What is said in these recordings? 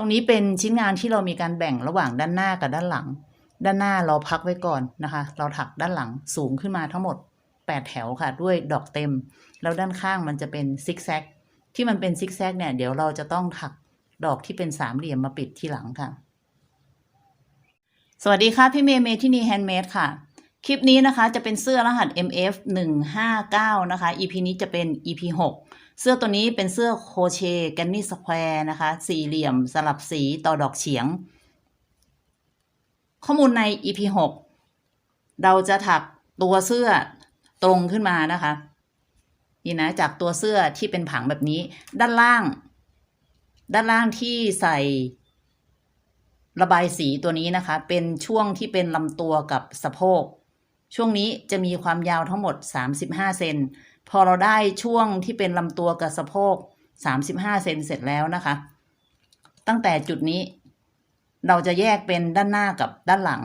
รงนี้เป็นชิ้นงานที่เรามีการแบ่งระหว่างด้านหน้ากับด้านหลัง ด้านหน้าเราพักไว้ก่อนนะคะ เราถักด้านหลังสูงขึ้นมาทั้งหมด 8 แถวค่ะ ด้วยดอกเต็ม แล้วด้านข้างมันจะเป็นซิกแซกที่มันเป็นซิกแซกเนี่ยเดี๋ยวเราจะต้องถักดอกที่เป็นสามเหลี่ยมมาปิดที่หลังค่ะ สวัสดีค่ะพี่เมย์เมที่นี่แฮนด์เมดค่ะ คลิปนี้นะคะจะเป็นเสื้อรหัส MF 159นะคะ EP นี้จะเป็น EP 6 เสื้อตัวนี้เป็นเสื้อโคเชแกนนี่สแควร์นะคะ สี่เหลี่ยมสลับสีต่อดอกเฉียง ข้อมูลใน EP 6 เราจะถักตัวเสื้อตรงขึ้นมานะคะ นี่นะจากตัวเสื้อที่เป็นผังแบบนี้ ด้านล่าง ด้านล่างที่ใส่ระบายสีตัวนี้นะคะ เป็นช่วงที่เป็นลำตัวกับสะโพก ช่วงนี้จะมีความยาวทั้งหมด 35 เซน พอเราได้ช่วงที่เป็นลำตัวกับสะโพก 35 เซนเสร็จแล้วนะคะ ตั้งแต่จุดนี้ เราจะแยกเป็นด้านหน้ากับด้านหลัง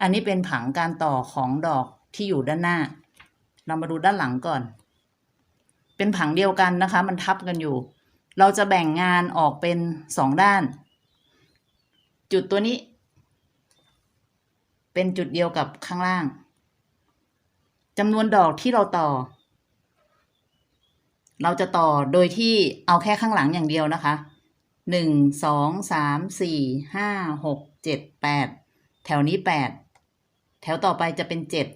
อันนี้เป็นผังการต่อของดอกที่อยู่ด้านหน้า เรามาดูด้านหลังก่อน เป็นผังเดียวกันนะคะ มันทับกันอยู่ เราจะแบ่งงานออกเป็นสองด้าน จุดตัวนี้ เป็นจุดเดียวกับข้างล่าง จำนวนดอกที่เราต่อ เราจะต่อโดยที่เอาแค่ข้างหลังอย่างเดียวนะคะหนึ่งสองสามสี่ห้าหกเจ็ดแปดแถวนี้แปดแถวต่อไปจะเป็นเจ็ด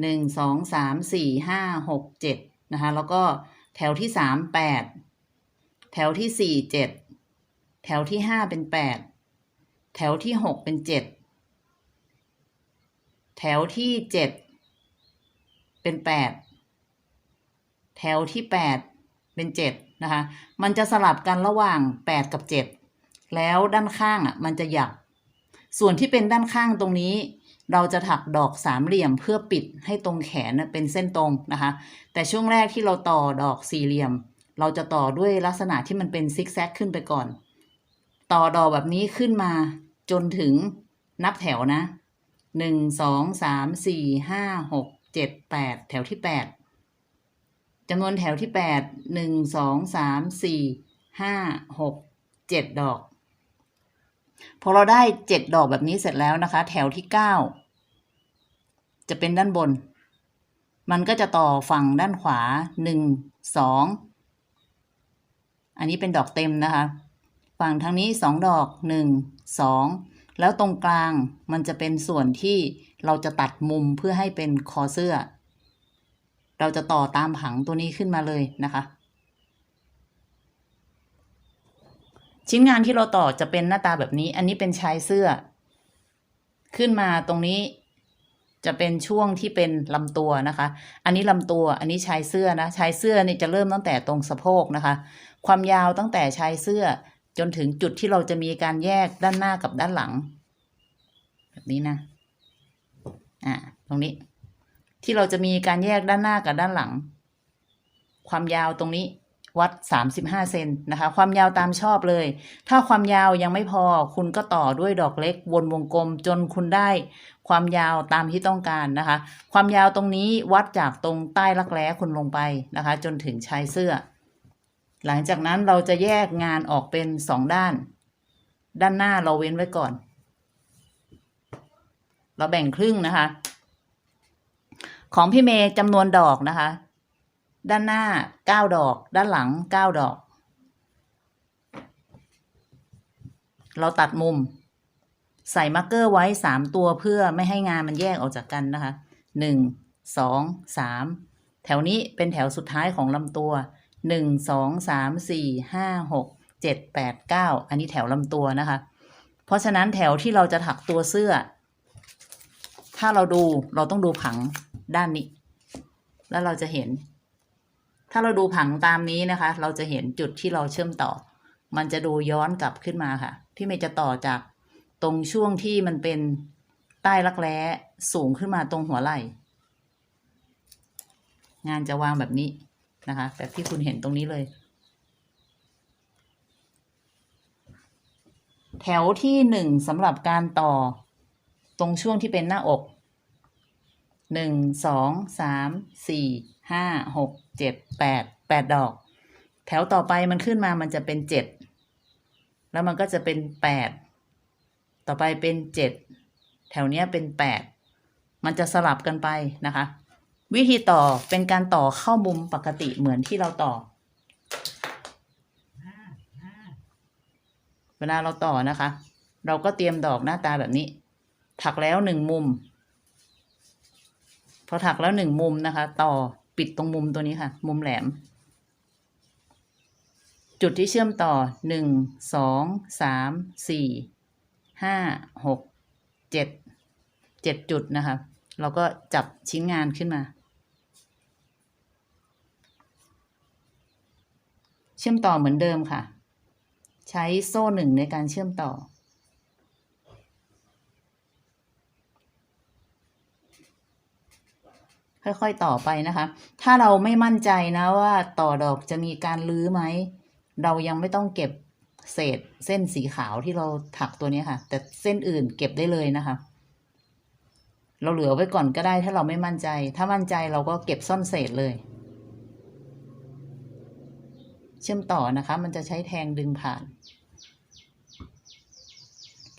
หนึ่งสองสามสี่ห้าหกเจ็ดนะคะ แล้วก็แถวที่สามแปดแถวที่สี่เจ็ดแถวที่ห้าเป็นแปดแถวที่หกเป็นเจ็ดแถวที่เจ็ด เป็นแปดแถวที่แปดเป็นเจ็ดนะคะ มันจะสลับกันระหว่างแปดกับเจ็ดแล้วด้านข้างอะ มันจะหยัก ส่วนที่เป็นด้านข้างตรงนี้ เราจะถักดอกสามเหลี่ยมเพื่อปิดให้ตรงแขนเป็นเส้นตรงนะคะ แต่ช่วงแรกที่เราต่อดอกสี่เหลี่ยม เราจะต่อด้วยลักษณะที่มันเป็นซิกแซกขึ้นไปก่อน ต่อดอกแบบนี้ขึ้นมาจนถึงนับแถวนะหนึ่งสองสามสี่ห้าหก เจ็ดแปดแถวที่แปดจำนวนแถวที่แปดหนึ่งสองสามสี่ห้าหกเจ็ดดอกพอเราได้เจ็ดดอกแบบนี้เสร็จแล้วนะคะ แถวที่เก้าจะเป็นด้านบน มันก็จะต่อฝั่งด้านขวาหนึ่งสองอันนี้เป็นดอกเต็มนะคะ ฝั่งทางนี้สองดอกหนึ่งสอง แล้วตรงกลางมันจะเป็นส่วนที่เราจะตัดมุมเพื่อให้เป็นคอเสื้อ เราจะต่อตามผังตัวนี้ขึ้นมาเลยนะคะ ชิ้นงานที่เราต่อจะเป็นหน้าตาแบบนี้ อันนี้เป็นชายเสื้อ ขึ้นมาตรงนี้จะเป็นช่วงที่เป็นลำตัวนะคะ อันนี้ลำตัว อันนี้ชายเสื้อนะ ชายเสื้อนี่จะเริ่มตั้งแต่ตรงสะโพกนะคะ ความยาวตั้งแต่ชายเสื้อ จนถึงจุดที่เราจะมีการแยกด้านหน้ากับด้านหลัง แบบนี้นะอ่าตรงนี้ ที่เราจะมีการแยกด้านหน้ากับด้านหลัง ความยาวตรงนี้วัด 35 เซนนะคะ ความยาวตามชอบเลย ถ้าความยาวยังไม่พอ คุณก็ต่อด้วยดอกเล็กวนวงกลมจนคุณได้ ความยาวตามที่ต้องการนะคะ ความยาวตรงนี้วัดจากตรงใต้รักแร้คุณลงไปนะคะ จนถึงชายเสื้อ หลังจากนั้นเราจะแยกงานออกเป็นสองด้าน ด้านหน้าเราเว้นไว้ก่อน เราแบ่งครึ่งนะคะ ของพี่เมย์จำนวนดอกนะคะ ด้านหน้าเก้าดอก ด้านหลังเก้าดอก เราตัดมุม ใส่มาร์กเกอร์ไว้สามตัวเพื่อไม่ให้งานมันแยกออกจากกันนะคะหนึ่งสองสามแถวนี้เป็นแถวสุดท้ายของลำตัว หนึ่งสองสามสี่ห้าหกเจ็ดแปดเก้าอันนี้แถวลำตัวนะคะ เพราะฉะนั้นแถวที่เราจะถักตัวเสื้อ ถ้าเราดูเราต้องดูผังด้านนี้ แล้วเราจะเห็น ถ้าเราดูผังตามนี้นะคะ เราจะเห็นจุดที่เราเชื่อมต่อ มันจะดูย้อนกลับขึ้นมาค่ะ พี่เมย์จะต่อจากตรงช่วงที่มันเป็นใต้รักแร้สูงขึ้นมาตรงหัวไหล่ งานจะวางแบบนี้ นะคะแบบที่คุณเห็นตรงนี้เลย แถวที่หนึ่งสำหรับการต่อตรงช่วงที่เป็นหน้าอกหนึ่งสองสามสี่ห้าหกเจ็ดแปดแปดดอก แถวต่อไปมันขึ้นมามันจะเป็นเจ็ดแล้วมันก็จะเป็นแปดต่อไปเป็นเจ็ดแถวเนี้ยเป็นแปดมันจะสลับกันไปนะคะ วิธีต่อเป็นการต่อเข้ามุมปกติเหมือนที่เราต่อ เวลาเราต่อนะคะ เราก็เตรียมดอกหน้าตาแบบนี้ ถักแล้วหนึ่งมุม พอถักแล้วหนึ่งมุมนะคะ ต่อปิดตรงมุมตัวนี้ค่ะ มุมแหลม จุดที่เชื่อมต่อหนึ่งสองสามสี่ห้าหกเจ็ดเจ็ดจุดนะคะ เราก็จับชิ้นงานขึ้นมา เชื่อมต่อเหมือนเดิมค่ะ ใช้โซ่หนึ่งในการเชื่อมต่อ ค่อยๆต่อไปนะคะ ถ้าเราไม่มั่นใจนะว่าต่อดอกจะมีการลื้อไหม เรายังไม่ต้องเก็บเศษเส้นสีขาวที่เราถักตัวนี้ค่ะ แต่เส้นอื่นเก็บได้เลยนะคะ เราเหลือไว้ก่อนก็ได้ถ้าเราไม่มั่นใจ ถ้ามั่นใจเราก็เก็บซ่อนเศษเลย เชื่อมต่อนะคะ มันจะใช้แทงดึงผ่าน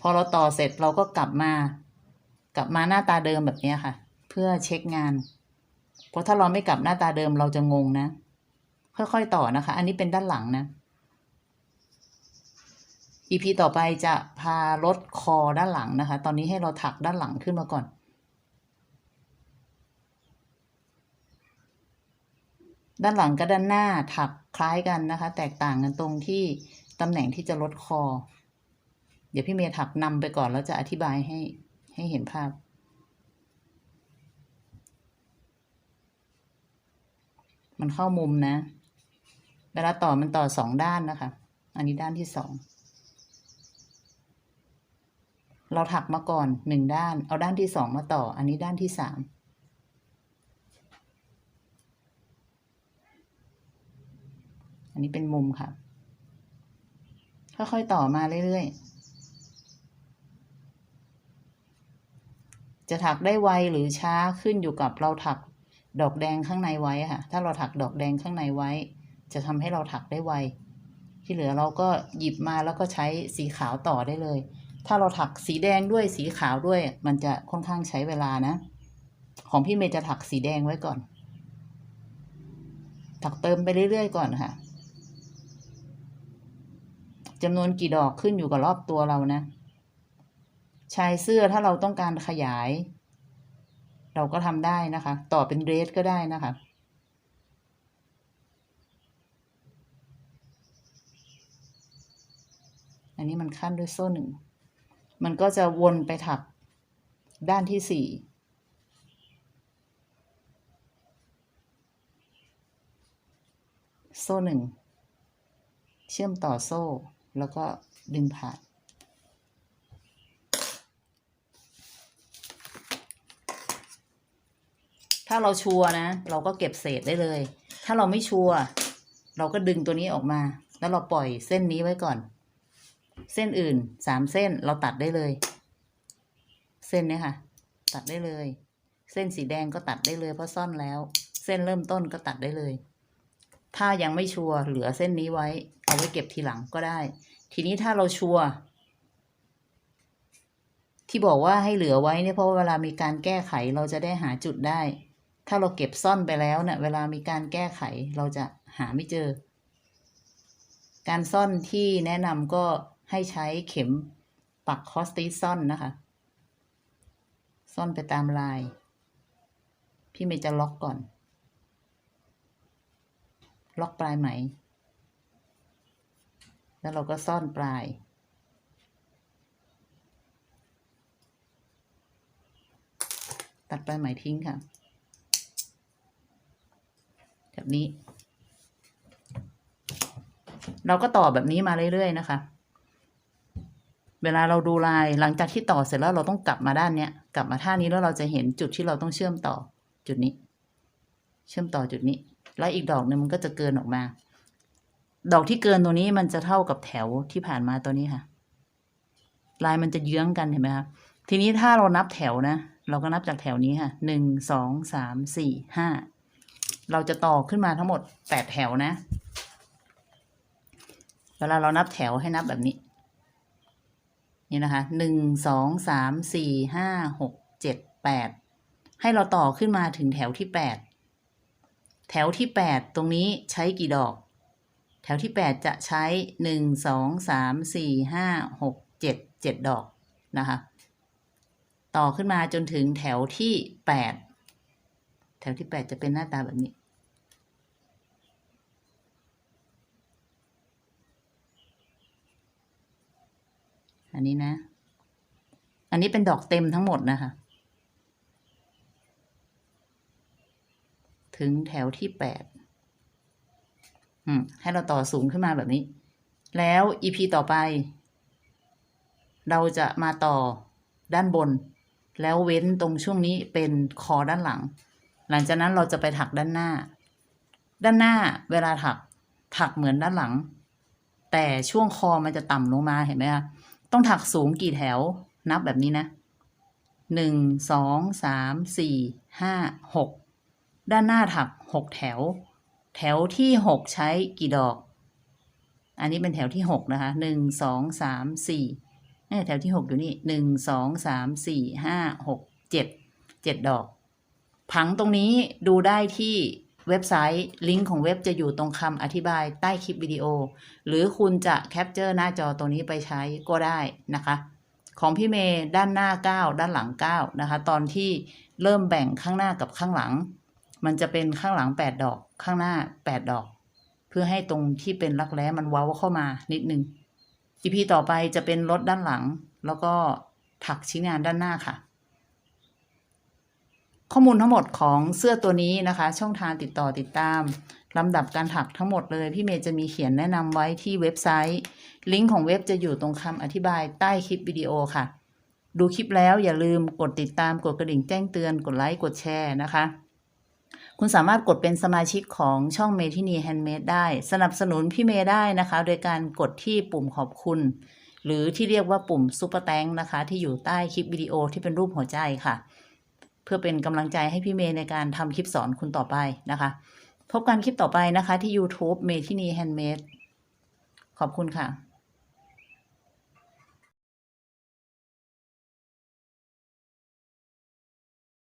พอเราต่อเสร็จเราก็กลับมา กลับมาหน้าตาเดิมแบบนี้ค่ะ เพื่อเช็คงาน เพราะถ้าเราไม่กลับหน้าตาเดิมเราจะงงนะ ค่อยๆต่อนะคะ อันนี้เป็นด้านหลังนะ EP ต่อไปจะพาลดคอด้านหลังนะคะ ตอนนี้ให้เราถักด้านหลังขึ้นมาก่อน ด้านหลังกับด้านหน้าถักคล้ายกันนะคะ แตกต่างกันตรงที่ตำแหน่งที่จะลดคอ เดี๋ยวพี่เมย์ถักนำไปก่อนแล้วจะอธิบายให้ให้เห็นภาพ มันเข้ามุมนะ เวลาต่อมันต่อสองด้านนะคะ อันนี้ด้านที่สองเราถักมาก่อนหนึ่งด้าน เอาด้านที่สองมาต่อ อันนี้ด้านที่สาม อันนี้เป็นมุมค่ะ ค่อยๆต่อมาเรื่อยๆ จะถักได้ไวหรือช้าขึ้นอยู่กับเราถักดอกแดงข้างในไว้ค่ะ ถ้าเราถักดอกแดงข้างในไว้ จะทำให้เราถักได้ไว ที่เหลือเราก็หยิบมาแล้วก็ใช้สีขาวต่อได้เลย ถ้าเราถักสีแดงด้วยสีขาวด้วย มันจะค่อนข้างใช้เวลานะ ของพี่เมย์จะถักสีแดงไว้ก่อน ถักเติมไปเรื่อยๆก่อนค่ะ จำนวนกี่ดอกขึ้นอยู่กับรอบตัวเรานะ ชายเสื้อถ้าเราต้องการขยาย เราก็ทำได้นะคะ ต่อเป็นเรสก็ได้นะคะอันนี้มันขั้นด้วยโซ่หนึ่ง มันก็จะวนไปถักด้านที่สี่ โซ่หนึ่ง เชื่อมต่อโซ่ แล้วก็ดึงผ่าน ถ้าเราชัวนะ เราก็เก็บเศษได้เลย ถ้าเราไม่ชัวเราก็ดึงตัวนี้ออกมา แล้วเราปล่อยเส้นนี้ไว้ก่อน เส้นอื่นสามเส้นเราตัดได้เลย เส้นนี้ค่ะ ตัดได้เลย เส้นสีแดงก็ตัดได้เลยเพราะซ่อนแล้ว เส้นเริ่มต้นก็ตัดได้เลย ถ้ายังไม่ชัวร์เหลือเส้นนี้ไว้ เอาไว้เก็บทีหลังก็ได้ ทีนี้ถ้าเราชัวร์ที่บอกว่าให้เหลือไว้เนี่ยเพราะว่าเวลามีการแก้ไขเราจะได้หาจุดได้ ถ้าเราเก็บซ่อนไปแล้วเนี่ยเวลามีการแก้ไขเราจะหาไม่เจอ การซ่อนที่แนะนำก็ให้ใช้เข็มปักคอสติซ่อนนะคะ ซ่อนไปตามลาย พี่เมย์จะล็อกก่อน ล็อกปลายไหม แล้วเราก็ซ่อนปลาย ตัดปลายไหมทิ้งค่ะ แบบนี้ เราก็ต่อแบบนี้มาเรื่อยๆนะคะ เวลาเราดูลายหลังจากที่ต่อเสร็จแล้วเราต้องกลับมาด้านเนี้ย กลับมาท่านี้แล้วเราจะเห็นจุดที่เราต้องเชื่อมต่อจุดนี้ เชื่อมต่อจุดนี้ แล้วอีกดอกหนึ่งมันก็จะเกินออกมา ดอกที่เกินตัวนี้มันจะเท่ากับแถวที่ผ่านมาตัวนี้ค่ะ ลายมันจะเยื้องกันเห็นไหมคะทีนี้ถ้าเรานับแถวนะ เราก็นับจากแถวนี้ค่ะหนึ่งสองสามสี่ห้าเราจะต่อขึ้นมาทั้งหมดแปดแถวนะ เวลาเรานับแถวให้นับแบบนี้ นี่นะคะหนึ่งสองสามสี่ห้าหกเจ็ดแปดให้เราต่อขึ้นมาถึงแถวที่แปดแถวที่แปดตรงนี้ใช้กี่ดอก แถวที่แปดจะใช้หนึ่งสองสามสี่ห้าหกเจ็ดเจ็ดดอกนะคะ ต่อขึ้นมาจนถึงแถวที่แปดแถวที่แปดจะเป็นหน้าตาแบบนี้ อันนี้นะ อันนี้เป็นดอกเต็มทั้งหมดนะคะ ถึงแถวที่แปด อืมให้เราต่อสูงขึ้นมาแบบนี้ แล้ว EP ต่อไป เราจะมาต่อด้านบน แล้วเว้นตรงช่วงนี้เป็นคอด้านหลัง หลังจากนั้นเราจะไปถักด้านหน้า ด้านหน้าเวลาถักถักเหมือนด้านหลัง แต่ช่วงคอมันจะต่ำลงมาเห็นไหมคะต้องถักสูงกี่แถวนับแบบนี้นะหนึ่งสองสามสี่ห้าหกด้านหน้าถักหกแถว แถวที่หกใช้กี่ดอก อันนี้เป็นแถวที่หกนะคะหนึ่งสองสามสี่นี่แถวที่หกอยู่นี่หนึ่งสองสามสี่ห้าหกเจ็ดเจ็ดดอก ผังตรงนี้ดูได้ที่เว็บไซต์ ลิงก์ของเว็บจะอยู่ตรงคำอธิบายใต้คลิปวิดีโอ หรือคุณจะแคปเจอร์หน้าจอตัวนี้ไปใช้ก็ได้นะคะ ของพี่เมย์ด้านหน้า 9 ด้านหลัง 9 นะคะ ตอนที่เริ่มแบ่งข้างหน้ากับข้างหลัง มันจะเป็นข้างหลัง8ดดอกข้างหน้า8ดดอก เพื่อให้ตรงที่เป็นรักแร้มันเว้าเข้ามานิดนึง EP ต่อไปจะเป็นรถด้านหลัง แล้วก็ถักชิ้นงานด้านหน้าค่ะ ข้อมูลทั้งหมดของเสื้อตัวนี้นะคะ ช่องทางติดต่อติดตามลำดับการถักทั้งหมดเลย พี่เมย์จะมีเขียนแนะนำไว้ที่เว็บไซต์ ลิงก์ของเว็บจะอยู่ตรงคำอธิบายใต้คลิปวิดีโอค่ะ ดูคลิปแล้วอย่าลืมกดติดตามกดกระดิ่งแจ้งเตือนกดไลค์กดแชร์นะคะ คุณสามารถกดเป็นสมาชิกของช่องเมทินีแฮนด์เมดได้ สนับสนุนพี่เมย์ได้นะคะ โดยการกดที่ปุ่มขอบคุณ หรือที่เรียกว่าปุ่มซุปเปอร์แตงนะคะ ที่อยู่ใต้คลิปวิดีโอที่เป็นรูปหัวใจค่ะ เพื่อเป็นกำลังใจให้พี่เมย์ในการทำคลิปสอนคุณต่อไปนะคะ พบกันคลิปต่อไปนะคะที่ YouTube เมทินีแฮนด์เมดขอบคุณค่ะ